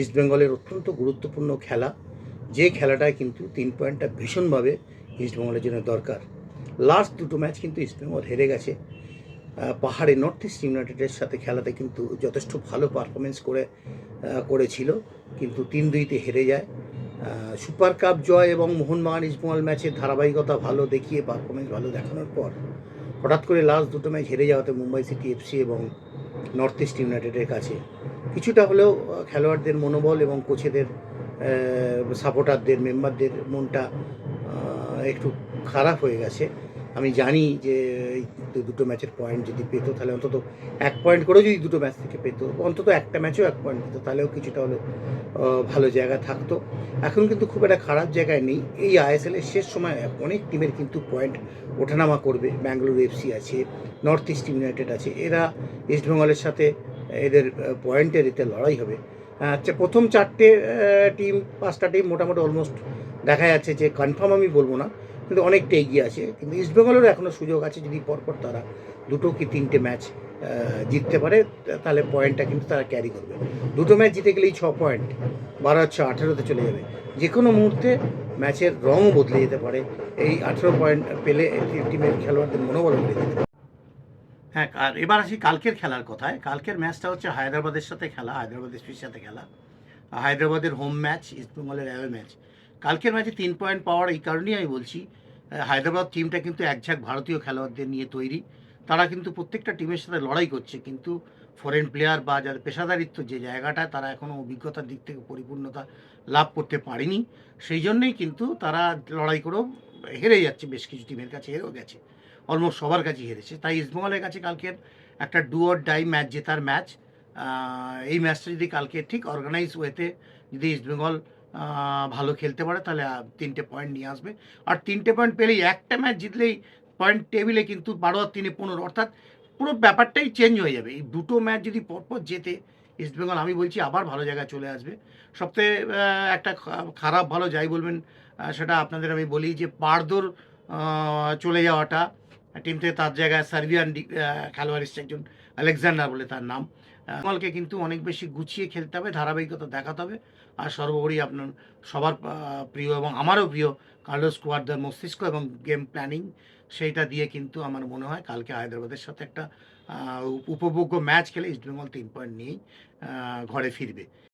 ইস্টবেঙ্গলের অত্যন্ত গুরুত্বপূর্ণ খেলা। যে খেলাটায় কিন্তু তিন পয়েন্টটা ভীষণভাবে ইস্টবেঙ্গলের জন্য দরকার। লাস্ট দুটো ম্যাচ কিন্তু ইস্টবেঙ্গল হেরে গেছে। পাহাড়ে নর্থ ইস্ট ইউনাইটেডের সাথে খেলাতে কিন্তু যথেষ্ট ভালো পারফরমেন্স করে করেছিল। কিন্তু তিন দুইতে হেরে যায়। সুপার কাপ জয় এবং মোহনবাগান ইস্টবেঙ্গল ম্যাচের ধারাবাহিকতা ভালো দেখিয়ে পারফরমেন্স ভালো দেখানোর পর, হঠাৎ করে লাস্ট দুটো ম্যাচ হেরে যাওয়াতে মুম্বাই সিটি এফসি এবং নর্থ ইস্ট ইউনাইটেডের কাছে কিছুটা হলেও খেলোয়াড়দের মনোবল এবং কোচেদের সাপোর্টারদের, মেম্বারদের মনটা একটু খারাপ হয়ে গেছে। আমি জানি যে দুটো ম্যাচের পয়েন্ট যদি পেতো, তাহলে অন্তত এক পয়েন্ট করে যদি দুটো ম্যাচ থেকে পেতো, অন্তত একটা ম্যাচেও এক পয়েন্ট পেতো, তাহলেও কিছুটা হলেও ভালো জায়গা থাকতো। এখন কিন্তু খুব একটা খারাপ জায়গায় নেই। এই আইএসএল এর শেষ সময় অনেক টিমের কিন্তু পয়েন্ট ওঠানামা করবে। ব্যাঙ্গালোর এফসি আছে নর্থ ইস্ট ইউনাইটেড আছে, এরা ইস্টবেঙ্গলের সাথে এদের পয়েন্টের এতে লড়াই হবে। আচ্ছা প্রথম চারটে টিম পাঁচটা টিম মোটামুটি অলমোস্ট দেখা যাচ্ছে যে কনফার্ম আমি বলব না, কিন্তু অনেকটা এগিয়ে আছে। কিন্তু ইস্টবেঙ্গলেরও এখনও সুযোগ আছে, যদি পরপর তারা দুটো কি তিনটে ম্যাচ জিততে পারে তাহলে পয়েন্টটা কিন্তু তারা ক্যারি করবে। দুটো ম্যাচ জিতে গেলেই ছ পয়েন্ট বারো হচ্ছে আঠেরোতে চলে যাবে। যে কোনো মুহূর্তে ম্যাচের রঙও বদলে যেতে পারে। এই আঠেরো পয়েন্ট পেলে টিমের খেলোয়াড়দের মনোবল বেড়ে যেতে পারে। হ্যাঁ আর এবার আসি কালকের খেলার কথায়। কালকের ম্যাচটা হচ্ছে হায়দ্রাবাদের সাথে খেলা, হায়দ্রাবাদ এসপির সাথে খেলা। হায়দ্রাবাদের হোম ম্যাচ ইস্টবেঙ্গলের অ্যাওয়ে ম্যাচ কালকের ম্যাচে তিন পয়েন্ট পাওয়ার এই কারণেই আমি বলছি হায়দ্রাবাদ টিমটা কিন্তু একঝাক ভারতীয় খেলোয়াড়দের নিয়ে তৈরি। তারা কিন্তু প্রত্যেকটা টিমের সাথে লড়াই করছে, কিন্তু ফরেন প্লেয়ার বা যাদের পেশাদারিত্ব যে জায়গাটায় তারা এখনও অভিজ্ঞতার দিক থেকে পরিপূর্ণতা লাভ করতে পারেনি। সেই জন্যই কিন্তু তারা লড়াই করেও হেরে যাচ্ছে, বেশ কিছু টিমের কাছে হেরেও গেছে। অলমোস্ট সবার কাছে হেরেছে। তাই ইস্টবেঙ্গলের কাছে কালকের একটা ডু অর ডাই ম্যাচ জেতার ম্যাচ এই ম্যাচটা যদি কালকে ঠিক অর্গানাইজ ওয়েতে যদি ইস্টবেঙ্গল ভালো খেলতে পারে, তাহলে তিনটে পয়েন্ট নিয়ে আসবে। আর তিনটে পয়েন্ট পেলেই একটা ম্যাচ জিতলেই পয়েন্ট টেবিলে কিন্তু বারো আর তিনে পনেরো। অর্থাৎ পুরো ব্যাপারটাই চেঞ্জ হয়ে যাবে। এই দুটো ম্যাচ যদি পরপর জেতে ইস্টবেঙ্গল আমি বলছি আবার ভালো জায়গায় চলে আসবে। সবথেকে একটা খারাপ ভালো যাই বলবেন সেটা আপনাদের আমি বলি যে পারদোর চলে যাওয়াটা টিম থেকে তার জায়গায় সার্বিয়ান খেলোয়াড় এসছে একজন আলেকজান্ডার বলে তার নাম। বেঙ্গলকে কিন্তু অনেক বেশি গুছিয়ে খেলতে হবে, ধারাবাহিকতা দেখাতে হবে। আর সর্বোপরি আপনার সবার প্রিয় এবং আমারও প্রিয় কার্লোস কুয়ার্দার মস্তিষ্ক এবং গেম প্ল্যানিং সেইটা দিয়ে কিন্তু আমার মনে হয় কালকে হায়দ্রাবাদের সাথে একটা উপভোগ্য ম্যাচ খেলে ইস্টবেঙ্গল তিন পয়েন্ট নিয়েই ঘরে ফিরবে।